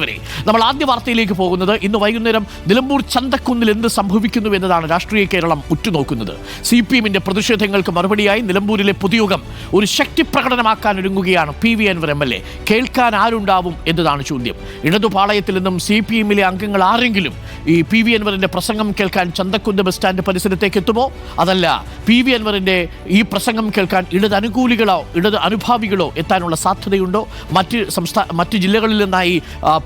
വരെ നമ്മൾ ആദ്യ വാർത്തയിലേക്ക് പോകുന്നത് ഇന്ന് വൈകുന്നേരം നിലമ്പൂർ ചന്തക്കുന്നിൽ എന്ത് സംഭവിക്കുന്നു എന്നതാണ് രാഷ്ട്രീയ കേരളം ഉറ്റുനോക്കുന്നത്. സി പി എമ്മിന്റെ പ്രതിഷേധങ്ങൾക്ക് മറുപടിയായി നിലമ്പൂരിലെ പൊതുയോഗം ഒരു ശക്തി പ്രകടനമാക്കാൻ ഒരുങ്ങുകയാണ് P V Anvar M L A. കേൾക്കാൻ ആരുണ്ടാവും എന്നതാണ് ചോദ്യം. ഇടതുപാളയത്തിൽ നിന്നും സി പി എമ്മിലെ അംഗങ്ങൾ ആരെങ്കിലും ഈ പി വി അൻവറിന്റെ പ്രസംഗം കേൾക്കാൻ ചന്തക്കുന്ന് ബസ് സ്റ്റാൻഡ് പരിസരത്തേക്ക് എത്തുമോ? അതല്ല പി വി അൻവറിന്റെ ഈ പ്രസംഗം കേൾക്കാൻ ഇടത് അനുകൂലികളോ ഇടത് അനുഭാവികളോ എത്താനുള്ള സാധ്യതയുണ്ടോ? മറ്റ് സംസ്ഥാന മറ്റ് ജില്ലകളിൽ നിന്നായി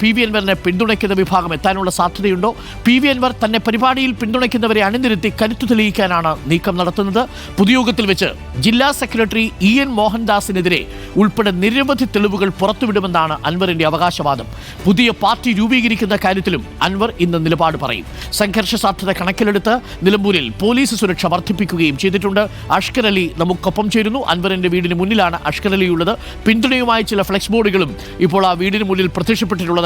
പി വി അൻവറിനെ പിന്തുണയ്ക്കുന്ന വിഭാഗം എത്താനുള്ള സാധ്യതയുണ്ടോ? പി വി അൻവർ തന്നെ പരിപാടിയിൽ പിന്തുണയ്ക്കുന്നവരെ അണിനിരത്തി കരുത്തു തെളിയിക്കാനാണ് നീക്കം നടത്തുന്നത്. പൊതുയോഗത്തിൽ വെച്ച് ജില്ലാ സെക്രട്ടറി ഇ എൻ മോഹൻദാസിനെതിരെ ഉൾപ്പെടെ നിരവധി തെളിവുകൾ പുറത്തുവിടുമെന്നാണ് അൻവറിന്റെ അവകാശവാദം. പുതിയ പാർട്ടി രൂപീകരിക്കുന്ന കാര്യത്തിലും അൻവർ ഇന്ന് നിലപാട് പറയും. സംഘർഷ സാധ്യത കണക്കിലെടുത്ത് നിലമ്പൂരിൽ പോലീസ് സുരക്ഷ വർദ്ധിപ്പിക്കുകയും ചെയ്തിട്ടുണ്ട്. അഷ്കർ അലി നമുക്കൊപ്പം ചേരുന്നു. അൻവറിന്റെ വീടിന് മുന്നിലാണ് അഷ്കർ അലി ഉള്ളത് പിന്തുണയുമായി ചില ഫ്ലെക്സ് ബോർഡുകളും ഇപ്പോൾ ആ വീടിന് മുന്നിൽ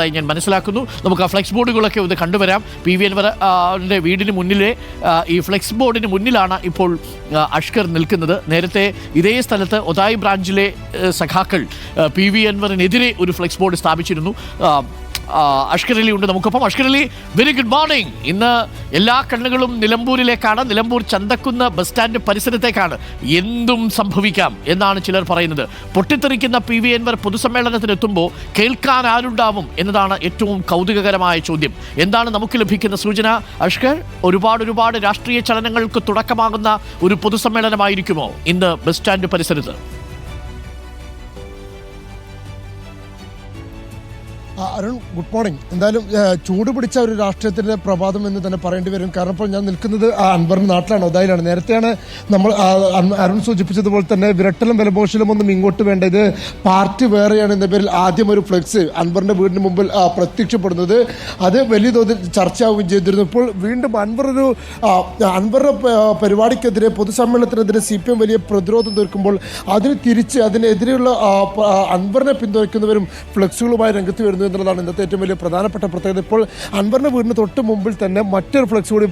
പ്രത്യക്ഷപ്പെട്ടിട്ടുള്ളതായി ഞാൻ മനസ്സിലാക്കുന്നു. നമുക്ക് ആ ഫ്ലെക്സ് ബോർഡുകളൊക്കെ ഒന്ന് കണ്ടുവരാം. പി വി എൻവറിന്റെ വീടിന് മുന്നിലെ ഈ ഫ്ലെക്സ് ബോർഡിന് മുന്നിലാണ് ഇപ്പോൾ അഷ്കർ നിൽക്കുന്നത്. നേരത്തെ ഇതേ സ്ഥലത്ത് ഒതായി ബ്രാഞ്ചിലെ സഖാക്കൾ പി വി അൻവറിനെതിരെ ഒരു ഫ്ലെക്സ് ബോർഡ് സ്ഥാപിച്ചിരുന്നു. അഷ്കർ അലി ഉണ്ട്. നമുക്കൊപ്പം Ashkar Ali very good morning ഇന്ന് എല്ലാ കണ്ണുകളും നിലമ്പൂരിലേക്കാണ്. നിലമ്പൂർ ചന്തക്കുന്ന് ബസ് സ്റ്റാൻഡ് പരിസരത്തേക്കാണ്. എന്തും സംഭവിക്കാം എന്നാണ് ചിലർ പറയുന്നത്. പൊട്ടിത്തെറിക്കുന്ന പി വി എൻവർ പൊതുസമ്മേളനത്തിനെത്തുമ്പോൾ കേൾക്കാൻ ആരുണ്ടാവും എന്നതാണ് ഏറ്റവും കൗതുകകരമായ ചോദ്യം. എന്താണ് നമുക്ക് ലഭിക്കുന്ന സൂചന? അഷ്കർ ഒരുപാട് ഒരുപാട് രാഷ്ട്രീയ ചലനങ്ങൾക്ക് തുടക്കമാകുന്ന ഒരു പൊതുസമ്മേളനമായിരിക്കുമോ ഇന്ന് ബസ് സ്റ്റാൻഡ് പരിസരത്ത്? അരുൺ ഗുഡ് മോർണിംഗ് എന്തായാലും ചൂട് പിടിച്ച ഒരു രാഷ്ട്രീയത്തിന്റെ പ്രഭാതം എന്ന് തന്നെ പറയേണ്ടി വരും. കാരണം ഇപ്പോൾ ഞാൻ നിൽക്കുന്നത് ആ അൻവറിന്റെ നാട്ടിലാണ് ഒതായിലാണ്. നേരത്തെയാണ് നമ്മൾ അരുൺ സൂചിപ്പിച്ചതുപോലെ തന്നെ വിരട്ടലും വിലപോഷലും ഒന്നും ഇങ്ങോട്ട് വേണ്ട ഇത് പാർട്ടി വേറെയാണ് എന്ന പേരിൽ ആദ്യം ഒരു ഫ്ലെക്സ് അൻവറിന്റെ വീടിന് മുമ്പിൽ പ്രത്യക്ഷപ്പെടുന്നത്. അത് വലിയ തോതിൽ ചർച്ചയാവുകയും ചെയ്തിരുന്നു. ഇപ്പോൾ വീണ്ടും അൻവർ ഒരു അൻവറുടെ പരിപാടിക്കെതിരെ പൊതുസമ്മേളനത്തിനെതിരെ സി പി എം വലിയ പ്രതിരോധം തീർക്കുമ്പോൾ അതിന് തിരിച്ച് അതിനെതിരെയുള്ള അൻവറിനെ പിന്തുണയ്ക്കുന്നവരും ഫ്ലെക്സുകളുമായി രംഗത്ത് വരുന്നു എന്നുള്ളതാണ് ഇന്നത്തെ ഏറ്റവും വലിയ പ്രധാനപ്പെട്ട പ്രത്യേകത. ഇപ്പോൾ അൻവറിന്റെ വീടിന് തൊട്ട് മുമ്പിൽ തന്നെ മറ്റൊരു ഫ്ലെക്സ് കൂടി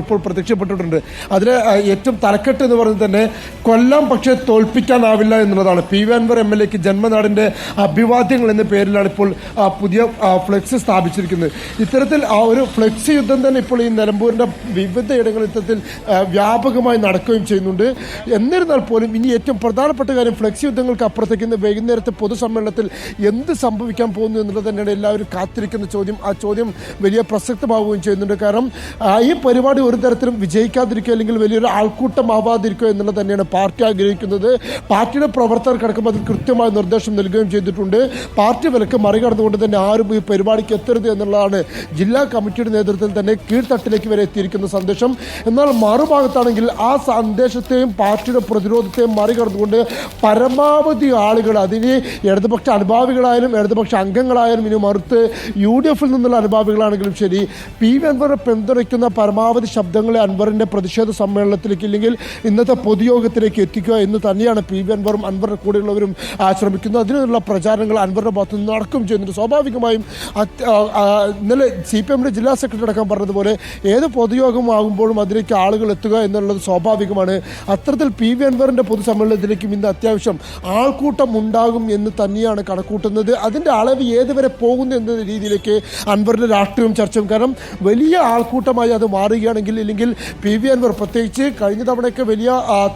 ഇപ്പോൾ പ്രത്യക്ഷപ്പെട്ടിട്ടുണ്ട്. അതിൽ ഏറ്റവും തലക്കെട്ട് എന്ന് പറയുന്നത് തന്നെ കൊല്ലം പക്ഷേ തോൽപ്പിക്കാനാവില്ല എന്നുള്ളതാണ്. P V Anwar M L എക്ക് ജന്മനാടിന്റെ അഭിവാദ്യങ്ങൾ എന്ന പേരിലാണ് ഇപ്പോൾ പുതിയ ഫ്ലെക്സ് സ്ഥാപിച്ചിരിക്കുന്നത്. ഇത്തരത്തിൽ ആ ഒരു ഫ്ലെക്സ് യുദ്ധം തന്നെ ഇപ്പോൾ ഈ നിലമ്പൂരിന്റെ വിവിധ ഇടങ്ങളിൽ ഇത്തരത്തിൽ വ്യാപകമായി നടക്കുകയും ചെയ്യുന്നുണ്ട്. എന്നിരുന്നാൽ പോലും ഇനി ഏറ്റവും പ്രധാനപ്പെട്ട കാര്യം ഫ്ലെക്സ് യുദ്ധങ്ങൾക്ക് അപ്പുറത്തേക്ക് ഇന്ന് വൈകുന്നേരത്തെ പൊതുസമ്മേളനത്തിൽ എന്ത് സംഭവിക്കാൻ പോകുന്നു എന്നുള്ളത് തന്നെയാണ് എല്ലാവരും കാത്തിരിക്കുന്ന ചോദ്യം ആ ചോദ്യം വലിയ പ്രസക്തമാവുകയും ചെയ്യുന്നുണ്ട്. കാരണം ഈ പരിപാടി ഒരു തരത്തിലും വിജയിക്കാതിരിക്കുക അല്ലെങ്കിൽ വലിയൊരു ആൾക്കൂട്ടമാവാതിരിക്കുക എന്നുള്ളത് തന്നെയാണ് പാർട്ടി ആഗ്രഹിക്കുന്നത്. പാർട്ടിയുടെ പ്രവർത്തകർക്കടക്കം അതിൽ കൃത്യമായ നിർദ്ദേശം നൽകുകയും ചെയ്തിട്ടുണ്ട്. പാർട്ടി വിലക്ക് മറികടന്നുകൊണ്ട് തന്നെ ആരും ഈ പരിപാടിക്ക് എത്തരുത് എന്നുള്ളതാണ് ജില്ലാ കമ്മിറ്റിയുടെ നേതൃത്വത്തിൽ തന്നെ കീഴ്ത്തട്ടിലേക്ക് വരെ എത്തിയിരിക്കുന്ന സന്ദേശം. എന്നാൽ മറുഭാഗത്താണെങ്കിൽ ആ സന്ദേശത്തെയും പാർട്ടിയുടെ പ്രതിരോധത്തെയും മറികടന്നുകൊണ്ട് പരമാവധി ആളുകൾ അതിന് ഇടതുപക്ഷ അനുഭാവികളായാലും ഇടതുപക്ഷ അംഗങ്ങളായാലും ഇനി മറുത്ത് യു ഡി എഫിൽ നിന്നുള്ള അനുഭാവികളാണെങ്കിലും ശരി. പി വി അൻവറെ പിന്തുണയ്ക്കുന്ന പരമാവധി ശബ്ദങ്ങളെ അൻവറിന്റെ പ്രതിഷേധ സമ്മേളനത്തിലേക്ക് ഇല്ലെങ്കിൽ ഇന്നത്തെ പൊതുയോഗത്തിലേക്ക് എത്തിക്കുക എന്ന് തന്നെയാണ് പി വി അൻവറും അൻവറിന്റെ കൂടെയുള്ളവരും ശ്രമിക്കുന്നത് അതിനുള്ള പ്രചാരണങ്ങൾ അൻവറിന്റെ ഭാഗത്ത് നിന്ന് നടക്കും ചെയ്യുന്നുണ്ട്. സ്വാഭാവികമായും ഇന്നലെ സി പി എമ്മിന്റെ ജില്ലാ സെക്രട്ടറി അടക്കം പറഞ്ഞതുപോലെ ഏത് പൊതുയോഗമാകുമ്പോഴും അതിലേക്ക് ആളുകൾ എത്തുക എന്നുള്ളത് സ്വാഭാവികമാണ്. അത്തരത്തിൽ പി വി അൻവറിന്റെ പൊതുസമ്മേളനത്തിലേക്കും ഇന്ന് അത്യാവശ്യം ആൾക്കൂട്ടം ഉണ്ടാകും എന്ന് തന്നെയാണ് കണക്കൂട്ടുന്നത്. അതിന്റെ അളവ് ഏതുവരെ പോകുന്നു എന്ന രീതിയിലേക്ക് അൻവറിന്റെ രാഷ്ട്രീയം ചർച്ചയും. കാരണം വലിയ ആൾക്കൂട്ടമായി അത് മാറുകയാണെങ്കിൽ ഇല്ലെങ്കിൽ പി വി അൻവർ പ്രത്യേകിച്ച് കഴിഞ്ഞ തവണയൊക്കെ വലിയ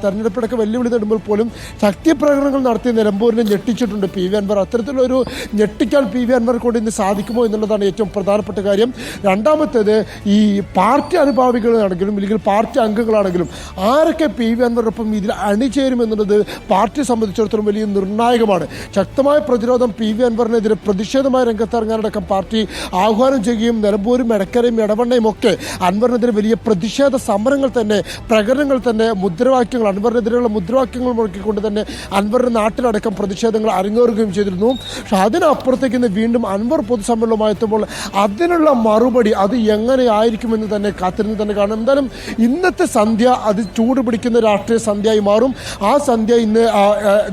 തെരഞ്ഞെടുപ്പിലൊക്കെ വെല്ലുവിളി നേടുമ്പോൾ പോലും ശക്തിപ്രകടനങ്ങൾ നടത്തിയ നടത്തി നിലമ്പൂരിനെ ഞെട്ടിച്ചിട്ടുണ്ട് പി വി അൻവർ. അത്തരത്തിലൊരു ഞെട്ടിക്കാൻ പി വി അൻവർ കൊണ്ട് ഇന്ന് സാധിക്കുമോ എന്നുള്ളതാണ് ഏറ്റവും പ്രധാനപ്പെട്ട കാര്യം. രണ്ടാമത്തേത് ഈ പാർട്ടി അനുഭാവികളാണെങ്കിലും ഇല്ലെങ്കിൽ പാർട്ടി അംഗങ്ങളാണെങ്കിലും ആരൊക്കെ പി വി അൻവറിനൊപ്പം ഇതിൽ അണിചേരുമെന്നുള്ളത് പാർട്ടിയെ സംബന്ധിച്ചിടത്തോളം വലിയ നിർണായകമാണ്. ശക്തമായ പ്രതിരോധം പി വി അൻവറിനെതിരെ പ്രതിഷേധമായ രംഗത്തിറങ്ങാനടക്കം പാർട്ടി ആഹ്വാനം ചെയ്യുകയും നിലമ്പൂരും എടക്കരയും ഇടവണ്ണയും ഒക്കെ അൻവറിനെതിരെ വലിയ പ്രതിഷേധ സമരങ്ങൾ തന്നെ പ്രകടനങ്ങൾ തന്നെ മുദ്രാവാക്യങ്ങൾ അൻവറിനെതിരെയുള്ള മുദ്രാവാക്യങ്ങൾ മുഴക്കിക്കൊണ്ട് തന്നെ അൻവറിന്റെ നാട്ടിലടക്കം പ്രതിഷേധങ്ങൾ അരങ്ങേറുകയും ചെയ്തിരുന്നു. പക്ഷെ അതിനപ്പുറത്തേക്ക് ഇന്ന് വീണ്ടും അൻവർ പൊതുസമ്മേളനമായി എത്തുമ്പോൾ അതിനുള്ള മറുപടി അത് എങ്ങനെയായിരിക്കുമെന്ന് തന്നെ കാത്തിരുന്ന് തന്നെ കാണും. എന്തായാലും ഇന്നത്തെ സന്ധ്യ അത് ചൂട് പിടിക്കുന്ന രാഷ്ട്രീയ സന്ധ്യയായി മാറും. ആ സന്ധ്യ ഇന്ന്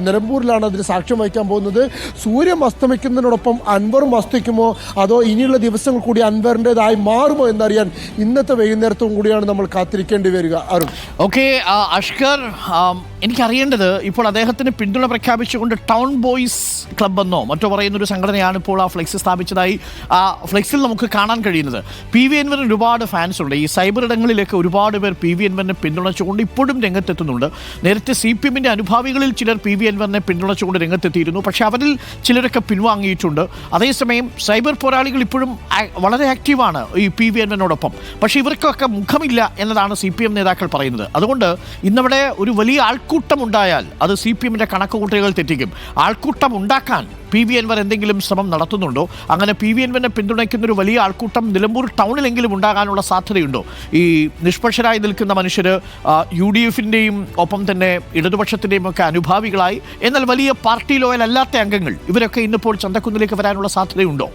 നിലമ്പൂരിലാണ് അതിന് സാക്ഷ്യം വഹിക്കാൻ പോകുന്നത്. സൂര്യൻ അസ്തമിക്കുന്നതിനോടൊപ്പം അൻവറും ഇപ്പോഴും വസ്തുക്കുമോ അതോ ഇനിയുള്ള ദിവസങ്ങൾ കൂടി അൻവറിന്റെതായി മാറുമോ എന്നറിയാൻ ഇന്നത്തെ വൈകുന്നേരത്തും കൂടിയാണ് നമ്മൾ കാത്തിരിക്കേണ്ടി വരിക. അരുൺ. ഓക്കെ അഷ്കർ എനിക്കറിയേണ്ടത് ഇപ്പോൾ അദ്ദേഹത്തിന് പിന്തുണ പ്രഖ്യാപിച്ചുകൊണ്ട് ടൗൺ ബോയ്സ് ക്ലബ് എന്നോ മറ്റോ പറയുന്ന ഒരു സംഘടനയാണ് ഇപ്പോൾ ആ ഫ്ലെക്സ് സ്ഥാപിച്ചതായി ആ ഫ്ലെക്സിൽ നമുക്ക് കാണാൻ കഴിയുന്നത്. പി വി എൻവറിന് ഒരുപാട് ഫാൻസ് ഉണ്ട്. ഈ സൈബർ ഇടങ്ങളിലേക്ക് ഒരുപാട് പേർ പി വി എൻവറിനെ പിന്തുണച്ചുകൊണ്ട് ഇപ്പോഴും രംഗത്തെത്തുന്നുണ്ട്. നേരത്തെ സി പി എമ്മിന്റെ അനുഭാവികളിൽ ചിലർ പി വി എൻവറിനെ പിന്തുണച്ചുകൊണ്ട് രംഗത്തെത്തിയിരുന്നു. പക്ഷേ അവരിൽ ചിലരൊക്കെ പിൻവാങ്ങിയിട്ടുണ്ട്. അതേസമയം സൈബർ പോരാളികൾ ഇപ്പോഴും വളരെ ആക്റ്റീവാണ് ഈ പി വി എൻവനോടൊപ്പം പക്ഷേ ഇവർക്കൊക്കെ മുഖമില്ല എന്നതാണ് സി പി എം നേതാക്കൾ പറയുന്നത്. അതുകൊണ്ട് ഇന്നവിടെ ഒരു വലിയ ആൾക്കൂട്ടം ഉണ്ടായാൽ അത് സി പി എമ്മിന്റെ കണക്കുകൂട്ടലുകൾ തെറ്റിക്കും. ആൾക്കൂട്ടം ഉണ്ടാക്കാൻ പി വി എൻവർ എന്തെങ്കിലും ശ്രമം നടത്തുന്നുണ്ടോ? അങ്ങനെ പി വി എൻവനെ പിന്തുണയ്ക്കുന്ന ഒരു വലിയ ആൾക്കൂട്ടം നിലമ്പൂർ ടൗണിലെങ്കിലും ഉണ്ടാകാനുള്ള സാധ്യതയുണ്ടോ? ഈ നിഷ്പക്ഷരായി നിൽക്കുന്ന മനുഷ്യർ യു ഡി എഫിന്റെയും ഒപ്പം തന്നെ ഇടതുപക്ഷത്തിന്റെയും ഒക്കെ അനുഭാവികളായി. എന്നാൽ വലിയ പാർട്ടി ലോയൽ അല്ലാത്ത അംഗങ്ങൾ ഇവരൊക്കെ ഇന്നിപ്പോൾ ചന്തക്കുന്നിലേക്ക് വരാനുള്ള സാധ്യതയുണ്ടോ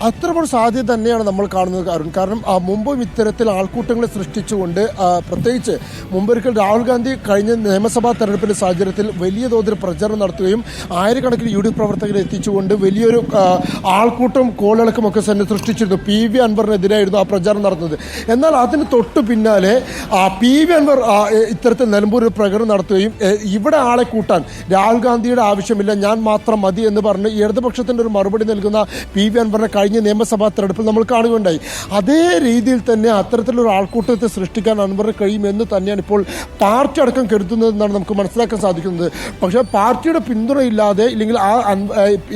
അത്തരമൊരു സാധ്യത തന്നെയാണ് നമ്മൾ കാണുന്നത് കാരണം ആ, മുമ്പും ഇത്തരത്തിൽ ആൾക്കൂട്ടങ്ങളെ സൃഷ്ടിച്ചുകൊണ്ട് പ്രത്യേകിച്ച് മുമ്പൊരിക്കൽ രാഹുൽ ഗാന്ധി കഴിഞ്ഞ നിയമസഭാ തെരഞ്ഞെടുപ്പിന്റെ സാഹചര്യത്തിൽ വലിയ തോതിൽ പ്രചരണം നടത്തുകയും ആയിരക്കണക്കിന് യു ഡി പ്രവർത്തകരെ എത്തിച്ചുകൊണ്ട് വലിയൊരു ആൾക്കൂട്ടം കോളിളക്കമൊക്കെ തന്നെ സൃഷ്ടിച്ചിരുന്നു. പി വി അൻവറിനെതിരായിരുന്നു ആ പ്രചാരണം നടത്തുന്നത് എന്നാൽ അതിന് തൊട്ടു പിന്നാലെ ആ, പി വി അൻവർ ഇത്തരത്തിൽ നിലമ്പൂരിൽ പ്രകടനം നടത്തുകയും ഇവിടെ ആളെ കൂട്ടാൻ രാഹുൽ ഗാന്ധിയുടെ ആവശ്യമില്ല ഞാൻ മാത്രം മതി എന്ന് പറഞ്ഞ് ഇടതുപക്ഷത്തിന്റെ ഒരു മറുപടി നൽകുന്ന പി വി അൻവറിനെ കഴിഞ്ഞ നിയമസഭാ തെരഞ്ഞെടുപ്പിൽ നമ്മൾ കാണുകയുണ്ടായി. അതേ രീതിയിൽ തന്നെ അത്തരത്തിലൊരു ആൾക്കൂട്ടത്തെ സൃഷ്ടിക്കാൻ അൻവറിന് കഴിയുമെന്ന് തന്നെയാണ് ഇപ്പോൾ പാർട്ടി അടക്കം കരുതുന്നതെന്നാണ് നമുക്ക് മനസ്സിലാക്കാൻ സാധിക്കുന്നത്. പക്ഷേ പാർട്ടിയുടെ പിന്തുണയില്ലാതെ ഇല്ലെങ്കിൽ ആ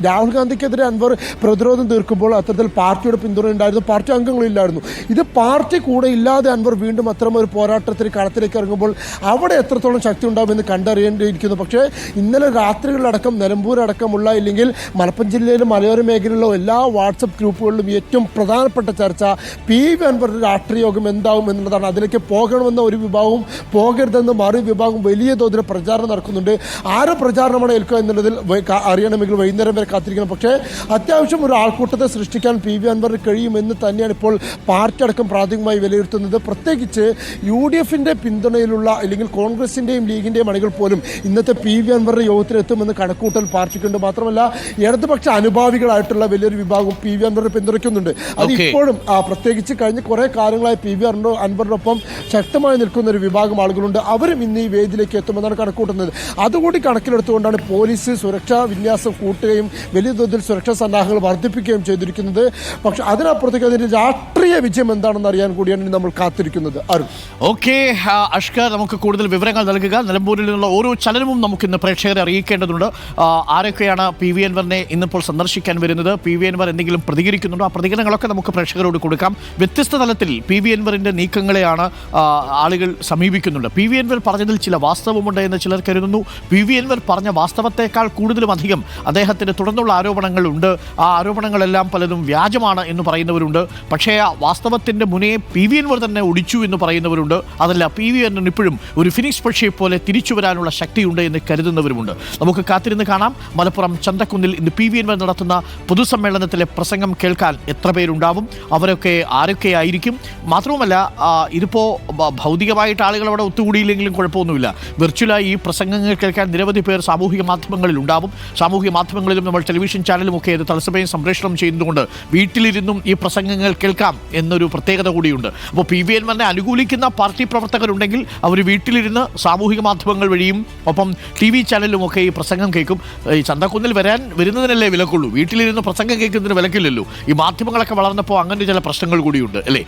രാഹുൽ ഗാന്ധിക്കെതിരെ അൻവർ പ്രതിരോധം തീർക്കുമ്പോൾ അത്തരത്തിൽ പാർട്ടിയുടെ പിന്തുണ ഉണ്ടായിരുന്നു പാർട്ടി അംഗങ്ങളില്ലായിരുന്നു. ഇത് പാർട്ടി കൂടെ ഇല്ലാതെ അൻവർ വീണ്ടും അത്തരം ഒരു പോരാട്ടത്തിന് കളത്തിലേക്ക് ഇറങ്ങുമ്പോൾ അവിടെ എത്രത്തോളം ശക്തി ഉണ്ടാകുമെന്ന് കണ്ടറിയേണ്ടിയിരിക്കുന്നു. പക്ഷേ ഇന്നലെ രാത്രികളിലടക്കം നിലമ്പൂരടക്കമുള്ള ഇല്ലെങ്കിൽ മലപ്പുറം ജില്ലയിലെ മലയോര മേഖലയിലുള്ള എല്ലാ വാട്സപ്പ് ഗ്രൂപ്പുകളിലും ഏറ്റവും പ്രധാനപ്പെട്ട ചർച്ച പി വി അൻവറിന്റെ രാഷ്ട്രീയ യോഗം എന്താവും എന്നുള്ളതാണ്. അതിലേക്ക് പോകണമെന്ന ഒരു വിഭാഗവും പോകരുതെന്ന് മറു വിഭാഗം വലിയ തോതിൽ പ്രചാരണം നടക്കുന്നുണ്ട്. ആരോ പ്രചാരണമാണ് ഏൽക്കുക എന്നുള്ളതിൽ അറിയണമെങ്കിൽ വൈകുന്നേരം വരെ കാത്തിരിക്കണം. പക്ഷേ അത്യാവശ്യം ഒരു ആൾക്കൂട്ടത്തെ സൃഷ്ടിക്കാൻ പി വി അൻവറിന് കഴിയുമെന്ന് തന്നെയാണ് ഇപ്പോൾ പാർട്ടി അടക്കം പ്രാഥമികമായി വിലയിരുത്തുന്നത്. പ്രത്യേകിച്ച് യു ഡി എഫിന്റെ പിന്തുണയിലുള്ള അല്ലെങ്കിൽ കോൺഗ്രസിന്റെയും ലീഗിന്റെയും അണികൾ പോലും ഇന്നത്തെ പി വി അൻവറിന്റെ യോഗത്തിലെത്തുമെന്ന് കണക്കൂട്ടൽ പാർട്ടിക്കുണ്ട്. മാത്രമല്ല ഇടതുപക്ഷ അനുഭാവികളായിട്ടുള്ള വലിയൊരു വിഭാഗം പി വി അൻവറിനെ പിന്തുണയ്ക്കുന്നുണ്ട്. അത് ഇപ്പോഴും പ്രത്യേകിച്ച് കഴിഞ്ഞ കുറെ കാലങ്ങളായി പി വി അൻവർ അൻവറിനൊപ്പം ശക്തമായി നിൽക്കുന്ന ഒരു വിഭാഗം ആളുകളുണ്ട്. അവരും ഇന്ന് ഈ വേദിയിലേക്ക് എത്തുമെന്നാണ് കണക്കൂട്ടുന്നത്. അതുകൂടി കണക്കിലെടുത്തുകൊണ്ടാണ് പോലീസ് സുരക്ഷാ വിന്യാസം കൂട്ടുകയും വലിയ തോതിൽ സുരക്ഷാ സന്നാഹങ്ങൾ വർദ്ധിപ്പിക്കുകയും ചെയ്തിരിക്കുന്നത്. പക്ഷെ അതിനപ്പുറത്തേക്ക് അതിന്റെ രാഷ്ട്രീയ വിജയം എന്താണെന്ന് അറിയാൻ കൂടിയാണ് നമ്മൾ കാത്തിരിക്കുന്നത്. അരുൺ. ഓക്കെ അഷ്കർ നമുക്ക് കൂടുതൽ വിവരങ്ങൾ നൽകുക. നിലമ്പൂരിൽ നിന്നുള്ള ഓരോ ചലനവും നമുക്ക് ഇന്ന് പ്രേക്ഷകരെ അറിയിക്കേണ്ടതുണ്ട്. ആരൊക്കെയാണ് പി വി എൻവറിനെ ഇന്നിപ്പോൾ സന്ദർശിക്കാൻ വരുന്നത്? പി വി എൻവർ എന്തെങ്കിലും പ്രതികരിക്കുന്നുണ്ടോ? ആ പ്രതികരണങ്ങളൊക്കെ നമുക്ക് പ്രേക്ഷകരോട് കൊടുക്കാം. വ്യത്യസ്ത തലത്തിൽ പി വി എൻവറിന്റെ നീക്കങ്ങളെയാണ് ആളുകൾ സമീപിക്കുന്നുണ്ട്. പി വി എൻവർ പറഞ്ഞതിൽ ചില വാസ്തവമുണ്ട് എന്ന് ചിലർ കരുതുന്നു. പി വി എൻവർ പറഞ്ഞ വാസ്തവത്തെക്കാൾ കൂടുതലും അധികം അദ്ദേഹത്തിന് തുടർന്നുള്ള ആരോപണങ്ങളുണ്ട്. ആ ആരോപണങ്ങളെല്ലാം പലതും വ്യാജമാണ് എന്ന് പറയുന്നവരുണ്ട്. പക്ഷേ ആ വാസ്തവത്തിന്റെ മുനയെ പി വി എൻവർ തന്നെ ഒടിച്ചു എന്ന് പറയുന്നവരുണ്ട്. അതല്ല പി വി എൻവറിന് ഇപ്പോഴും ഒരു ഫിനിക്സ് പക്ഷിയെ പോലെ തിരിച്ചു വരാനുള്ള ശക്തിയുണ്ട് എന്ന് കരുതുന്നവരുമുണ്ട്. നമുക്ക് കാത്തിരുന്ന് കാണാം. മലപ്പുറം ചന്തക്കുന്നിൽ ഇന്ന് പി വി എൻവർ നടത്തുന്ന പൊതുസമ്മേളനത്തിലെ പ്രസംഗം കേൾക്കാൻ എത്ര പേരുണ്ടാവും? അവരൊക്കെ ആരൊക്കെയായിരിക്കും? മാത്രവുമല്ല ഇതിപ്പോൾ ഇതിപ്പോ ഭൗതികമായിട്ട് ആളുകൾ അവിടെ ഒത്തുകൂടിയില്ലെങ്കിലും കുഴപ്പമൊന്നുമില്ല. വെർച്വലായി ഈ പ്രസംഗങ്ങൾ കേൾക്കാൻ നിരവധി പേർ സാമൂഹിക മാധ്യമങ്ങളിൽ ഉണ്ടാവും. സാമൂഹിക മാധ്യമങ്ങളിലും നമ്മൾ ടെലിവിഷൻ ചാനലും ഒക്കെ ഇത് തത്സമയം സംപ്രേഷണം ചെയ്യുന്നതുകൊണ്ട് വീട്ടിലിരുന്നും ഈ പ്രസംഗങ്ങൾ കേൾക്കാം എന്നൊരു പ്രത്യേകത കൂടിയുണ്ട്. അപ്പോൾ പി വി എൻമാരെ അനുകൂലിക്കുന്ന പാർട്ടി പ്രവർത്തകരുണ്ടെങ്കിൽ അവർ വീട്ടിലിരുന്ന് സാമൂഹിക മാധ്യമങ്ങൾ വഴിയും ഒപ്പം ടി വി ചാനലിലും ഒക്കെ ഈ പ്രസംഗം കേൾക്കും. ചന്തക്കുന്നിൽ വരാൻ വരുന്നതിനല്ലേ വിലക്കുള്ളൂ. വീട്ടിലിരുന്ന് പ്രസംഗം കേൾക്കുന്നതിന് വിലക്കില്ലല്ലോ. ഈ മാധ്യമങ്ങളൊക്കെ വളർന്നപ്പോൾ അങ്ങനെ ചില പ്രശ്നങ്ങൾ കൂടിയുണ്ട് അല്ലേ?